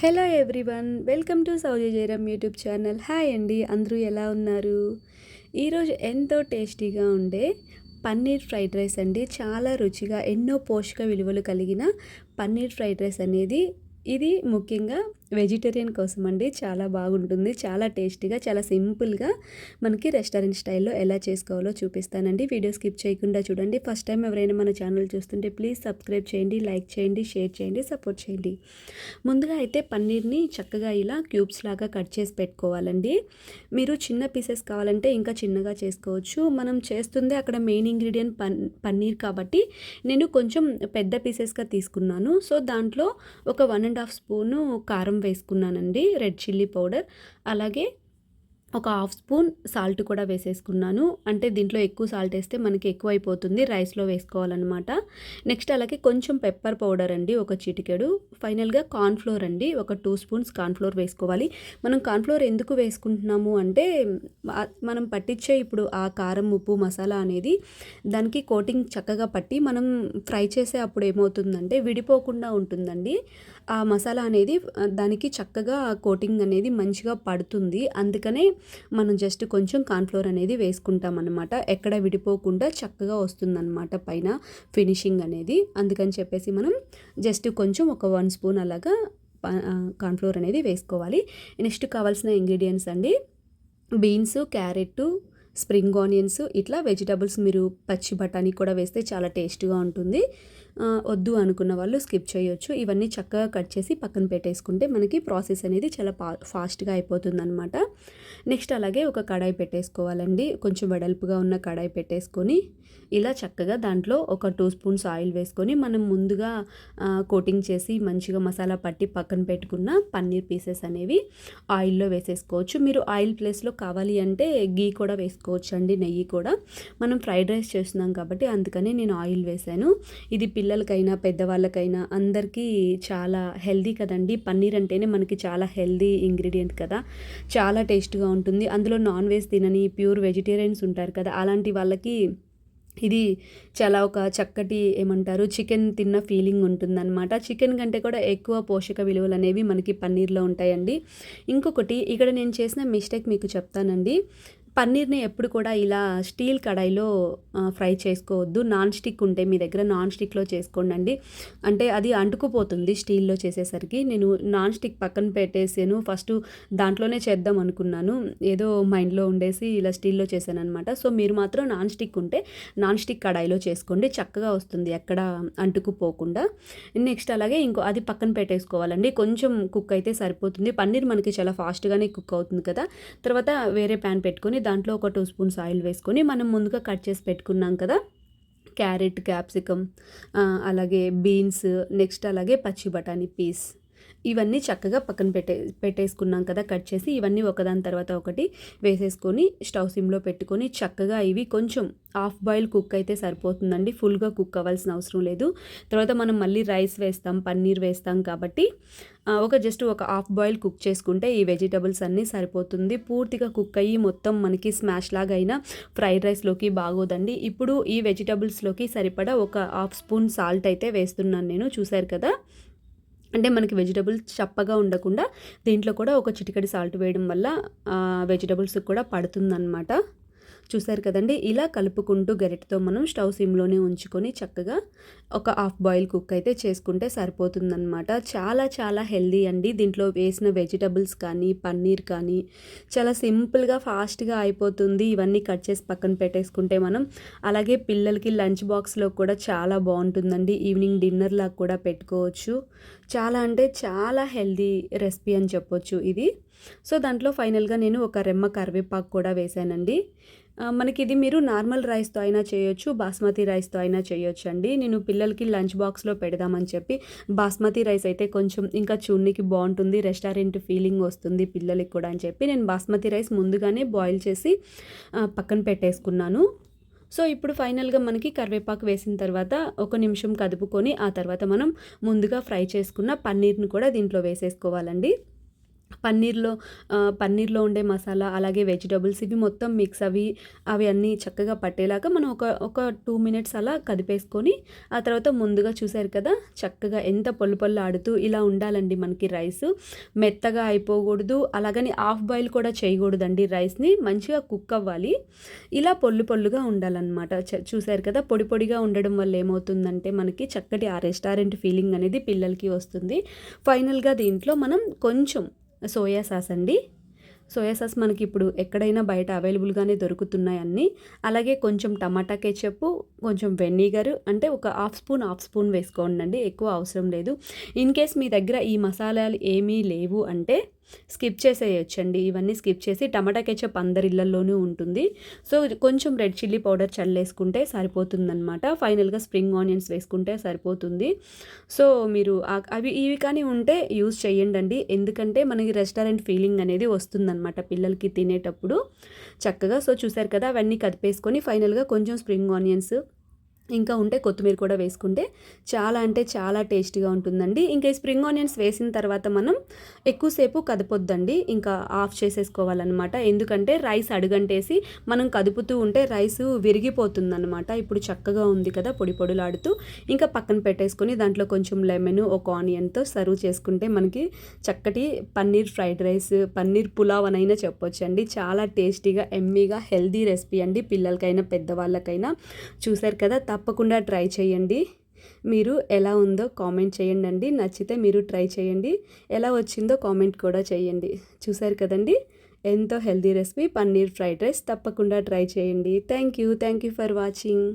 Hello everyone welcome to సౌజీ Jayaram YouTube channel. Hi అండి అందరూ ఎలా ఉన్నారు? ఈరోజు ఎంతో టేస్టీగా ఉండే పన్నీర్ ఫ్రైడ్ రైస్ అండి. చాలా రుచిగా ఎన్నో పోషక విలువలు కలిగిన పన్నీర్ ఫ్రైడ్ రైస్ అనేది ఇది ముఖ్యంగా వెజిటేరియన్ కోసం అండి చాలా బాగుంటుంది. చాలా టేస్టీగా చాలా సింపుల్గా మనకి రెస్టారెంట్ స్టైల్లో ఎలా చేసుకోవాలో చూపిస్తానండి. వీడియో స్కిప్ చేయకుండా చూడండి. ఫస్ట్ టైం ఎవరైనా మన ఛానల్ చూస్తుంటే ప్లీజ్ సబ్స్క్రైబ్ చేయండి లైక్ చేయండి షేర్ చేయండి సపోర్ట్ చేయండి. ముందుగా అయితే పన్నీర్ని చక్కగా ఇలా క్యూబ్స్ లాగా కట్ చేసి పెట్టుకోవాలండి. మీరు చిన్న పీసెస్ కావాలంటే ఇంకా చిన్నగా చేసుకోవచ్చు. మనం చేస్తుంది అక్కడ మెయిన్ ఇంగ్రీడియంట్ పన్ పన్నీర్ కాబట్టి నేను కొంచెం పెద్ద పీసెస్గా తీసుకున్నాను. సో దాంట్లో ఒక వన్ అండ్ హాఫ్ స్పూను కారం వేసుకున్నానండి. Red chilli powder. అలాగే ఒక హాఫ్ స్పూన్ సాల్ట్ కూడా వేసేసుకున్నాను. అంటే దీంట్లో ఎక్కువ సాల్ట్ వేస్తే మనకి ఎక్కువ అయిపోతుంది రైస్లో వేసుకోవాలన్నమాట. నెక్స్ట్ అలాగే కొంచెం పెప్పర్ పౌడర్ అండి ఒక చిటికెడు. ఫైనల్గా కార్న్ఫ్లోర్ అండి ఒక టూ స్పూన్స్ కార్న్ఫ్లోర్ వేసుకోవాలి. మనం కార్న్ఫ్లోర్ ఎందుకు వేసుకుంటున్నాము అంటే మనం పట్టించే ఇప్పుడు ఆ కారం ఉప్పు మసాలా అనేది దానికి కోటింగ్ చక్కగా పట్టి మనం ఫ్రై చేసే అప్పుడు ఏమవుతుందంటే విడిపోకుండా ఉంటుందండి. ఆ మసాలా అనేది దానికి చక్కగా కోటింగ్ అనేది మంచిగా పడుతుంది. అందుకనే మనం జస్ట్ కొంచెం కార్న్ఫ్లోర్ అనేది వేసుకుంటాం అనమాట ఎక్కడ విడిపోకుండా చక్కగా వస్తుందన్నమాట పైన ఫినిషింగ్ అనేది. అందుకని చెప్పేసి మనం జస్ట్ కొంచెం ఒక వన్ స్పూన్ అలాగా కార్న్ఫ్లోర్ అనేది వేసుకోవాలి. నెక్స్ట్ కావాల్సిన ఇంగ్రీడియంట్స్ అండి. బీన్స్ క్యారెట్ స్ప్రింగ్ ఆనియన్స్ ఇట్లా వెజిటబుల్స్ మీరు పచ్చి బఠానీ కూడా వేస్తే చాలా టేస్ట్గా ఉంటుంది. వద్దు అనుకున్న వాళ్ళు స్కిప్ చేయొచ్చు. ఇవన్నీ చక్కగా కట్ చేసి పక్కన పెట్టేసుకుంటే మనకి ప్రాసెస్ అనేది చాలా ఫాస్ట్గా అయిపోతుంది అనమాట నెక్స్ట్ అలాగే ఒక కడాయి పెట్టేసుకోవాలండి. కొంచెం వెడల్పుగా ఉన్న కడాయి పెట్టేసుకొని ఇలా చక్కగా దాంట్లో ఒక టూ స్పూన్స్ ఆయిల్ వేసుకొని మనం ముందుగా కోటింగ్ చేసి మంచిగా మసాలా పట్టి పక్కన పెట్టుకున్న పన్నీర్ పీసెస్ అనేవి ఆయిల్లో వేసేసుకోవచ్చు. మీరు ఆయిల్ ప్లేస్లో కావాలి అంటే గీ కూడా వేసుకోవచ్చు అండి నెయ్యి కూడా. మనం ఫ్రైడ్ రైస్ చేస్తున్నాం కాబట్టి అందుకని నేను ఆయిల్ వేసాను ఇది పిల్లలకైనా పెద్దవాళ్ళకైనా అందరికీ చాలా హెల్దీ కదండి. పన్నీర్ అంటేనే మనకి చాలా హెల్దీ ఇంగ్రీడియంట్ కదా. చాలా టేస్ట్గా ఉంటుంది. అందులో నాన్ వెజ్ తినని ప్యూర్ వెజిటేరియన్స్ ఉంటారు కదా అలాంటి వాళ్ళకి ఇది చాలా ఒక చక్కటి ఏమంటారు చికెన్ తిన్న ఫీలింగ్ ఉంటుందన్నమాట. చికెన్ కంటే కూడా ఎక్కువ పోషక విలువలు అనేవి మనకి పన్నీర్లో ఉంటాయండి. ఇంకొకటి ఇక్కడ నేను చేసిన మిస్టేక్ మీకు చెప్తానండి. పన్నీర్ని ఎప్పుడు కూడా ఇలా స్టీల్ కడాయిలో ఫ్రై చేసుకోవద్దు. నాన్ స్టిక్ ఉంటే మీ దగ్గర నాన్ స్టిక్లో చేసుకోండి అంటే అది అంటుకుపోతుంది స్టీల్లో చేసేసరికి. నేను నాన్ స్టిక్ పక్కన పెట్టేసాను. ఫస్ట్ దాంట్లోనే చేద్దాం అనుకున్నాను. ఏదో మైండ్లో ఉండేసి ఇలా స్టీల్లో చేశాను అనమాట సో మీరు మాత్రం నాన్ స్టిక్ ఉంటే నాన్ స్టిక్ కడాయిలో చేసుకోండి. చక్కగా వస్తుంది ఎక్కడ అంటుకుపోకుండా. నెక్స్ట్ అలాగే ఇంకో అది పక్కన పెట్టేసుకోవాలండి. కొంచెం కుక్ అయితే సరిపోతుంది. పన్నీర్ మనకి చాలా ఫాస్ట్గానే కుక్ అవుతుంది కదా. తర్వాత వేరే ప్యాన్ పెట్టుకొని దాంట్లో ఒక టూ స్పూన్స్ ఆయిల్ వేసుకొని మనం ముందుగా కట్ చేసి పెట్టుకున్నాం కదా క్యారెట్ క్యాప్సికమ్ అలాగే బీన్స్ నెక్స్ట్ అలాగే పచ్చి బఠానీ పీస్. ఇవన్నీ చక్కగా పక్కన పెట్టే పెట్టేసుకున్నాం కదా కట్ చేసి ఇవన్నీ ఒకదాని తర్వాత ఒకటి వేసేసుకొని స్టవ్ సిమ్లో పెట్టుకొని చక్కగా ఇవి కొంచెం హాఫ్ బాయిల్ కుక్ అయితే సరిపోతుందండి. ఫుల్గా కుక్ అవ్వాల్సిన అవసరం లేదు. తర్వాత మనం మళ్ళీ రైస్ వేస్తాం పన్నీర్ వేస్తాం కాబట్టి ఒక జస్ట్ ఒక హాఫ్ బాయిల్ కుక్ చేసుకుంటే ఈ వెజిటబుల్స్ అన్నీ సరిపోతుంది. పూర్తిగా కుక్ అయ్యి మొత్తం మనకి స్మాష్ లాగా అయినా ఫ్రైడ్ రైస్లోకి బాగోదండి. ఇప్పుడు ఈ వెజిటబుల్స్లోకి సరిపడా ఒక హాఫ్ స్పూన్ సాల్ట్ అయితే వేస్తున్నాను నేను చూశారు కదా? అంటే మనకి వెజిటబుల్స్ చప్పగా ఉండకుండా దీంట్లో కూడా ఒక చిటికడి సాల్ట్ వేయడం వల్ల వెజిటబుల్స్ కూడా పడుతుందన్నమాట. చూసారు కదండి? ఇలా కలుపుకుంటూ గరిటతో మనం స్టవ్ సిమ్లోనే ఉంచుకొని చక్కగా ఒక హాఫ్ బాయిల్ కుక్ అయితే చేసుకుంటే సరిపోతుందనమాట చాలా చాలా హెల్దీ అండి. దీంట్లో వేసిన వెజిటబుల్స్ కానీ పన్నీర్ కానీ చాలా సింపుల్గా ఫాస్ట్గా అయిపోతుంది. ఇవన్నీ కట్ చేసి పక్కన పెట్టేసుకుంటే మనం అలాగే పిల్లలకి లంచ్ బాక్స్లో కూడా చాలా బాగుంటుందండి. ఈవినింగ్ డిన్నర్ లాగా కూడా పెట్టుకోవచ్చు. చాలా అంటే చాలా హెల్దీ రెసిపీ అని చెప్పొచ్చు ఇది. సో దాంట్లో ఫైనల్గా నేను ఒక రెమ్మ కరివేపాకు కూడా వేసానండి. మనకి ఇది మీరు నార్మల్ రైస్తో అయినా చేయొచ్చు బాస్మతి రైస్తో అయినా చేయొచ్చు అండి నేను పిల్లలకి లంచ్ బాక్స్లో పెడదామని చెప్పి బాస్మతి రైస్ అయితే కొంచెం ఇంకా చూడనికి బాగుంటుంది రెస్టారెంట్ ఫీలింగ్ వస్తుంది పిల్లలకి కూడా అని చెప్పి నేను బాస్మతి రైస్ ముందుగానే బాయిల్ చేసి పక్కన పెట్టేసుకున్నాను. సో ఇప్పుడు ఫైనల్గా మనకి కరివేపాకు వేసిన తర్వాత ఒక నిమిషం కదుపుకొని ఆ తర్వాత మనం ముందుగా ఫ్రై చేసుకున్న పన్నీర్ని కూడా దీంట్లో వేసేసుకోవాలండి. పన్నీర్లో పన్నీర్లో ఉండే మసాలా అలాగే వెజిటబుల్స్ ఇవి మొత్తం మిక్స్ అవి అవి అన్నీ చక్కగా పట్టేలాగా మనం ఒక ఒక టూ మినిట్స్ అలా కదిపేసుకొని ఆ తర్వాత ముందుగా చూసారు కదా చక్కగా ఎంత పొల్లు పొల్లు ఆడుతూ ఇలా ఉండాలండి మనకి రైస్. మెత్తగా అయిపోకూడదు అలాగని హాఫ్ బాయిల్ కూడా చేయకూడదండి రైస్ని మంచిగా కుక్ అవ్వాలి. ఇలా పొల్లు పొల్లుగా ఉండాలన్నమాట. చూశారు చూసారు కదా పొడి పొడిగా ఉండడం వల్ల ఏమవుతుందంటే మనకి చక్కటి ఆ రెస్టారెంట్ ఫీలింగ్ అనేది పిల్లలకి వస్తుంది. ఫైనల్గా దీంట్లో మనం కొంచెం సోయా సాస్ అండి. సోయా సాస్ మనకి ఇప్పుడు ఎక్కడైనా బయట అవైలబుల్గానే దొరుకుతున్నాయి అన్నీ అలాగే కొంచెం టమాటా కెచప్ కొంచెం వెనిగర్ అంటే ఒక హాఫ్ స్పూన్ హాఫ్ స్పూన్ వేసుకోండి ఎక్కువ అవసరం లేదు. ఇన్ కేస్ మీ దగ్గర ఈ మసాలాలు ఏమీ లేవు అంటే స్కిప్ చేసేయొచ్చండి. ఇవన్నీ స్కిప్ చేసి టమాటా కెచప్ అందరి ఇళ్ళలోనూ ఉంటుంది. సో కొంచెం రెడ్ చిల్లీ పౌడర్ చల్లేసుకుంటే సరిపోతుందన్నమాట. ఫైనల్గా స్ప్రింగ్ ఆనియన్స్ వేసుకుంటే సరిపోతుంది. సో మీరు అవి ఇవి కానీ ఉంటే యూజ్ చేయండి ఎందుకంటే మనకి రెస్టారెంట్ ఫీలింగ్ అనేది వస్తుందన్నమాట పిల్లలకి తినేటప్పుడు. చక్కగా సో చూసారు కదా అవన్నీ కదిపేసుకొని ఫైనల్గా కొంచెం స్ప్రింగ్ ఆనియన్స్ ఇంకా ఉంటే కొత్తిమీర కూడా వేసుకుంటే చాలా అంటే చాలా టేస్టీగా ఉంటుందండి. ఇంకా ఈ స్ప్రింగ్ ఆనియన్స్ వేసిన తర్వాత మనం ఎక్కువసేపు కదపొద్దండి. ఇంకా ఆఫ్ చేసేసుకోవాలన్నమాట. ఎందుకంటే రైస్ అడుగంటేసి మనం కదుపుతూ ఉంటే రైస్ విరిగిపోతుందన్నమాట. ఇప్పుడు చక్కగా ఉంది కదా పొడి పొడులాడుతూ. ఇంకా పక్కన పెట్టేసుకొని దాంట్లో కొంచెం లెమన్ ఒక ఆనియన్తో సర్వ్ చేసుకుంటే మనకి చక్కటి పన్నీర్ ఫ్రైడ్ రైస్ పన్నీర్ పులావ్ అనైనా చెప్పొచ్చండి. చాలా టేస్టీగా ఎమ్మీగా హెల్దీ రెసిపీ అండి. పిల్లలకైనా పెద్దవాళ్ళకైనా. చూసారు కదా తప్పకుండా ట్రై చేయండి. మీరు ఎలా ఉందో కామెంట్ చేయండి అండి నచ్చితే మీరు ట్రై చేయండి. ఎలా వచ్చిందో కామెంట్ కూడా చేయండి. చూసారు కదండి? ఎంతో healthy recipe paneer fried rice తప్పకుండా ట్రై చేయండి. Thank you. Thank you for watching.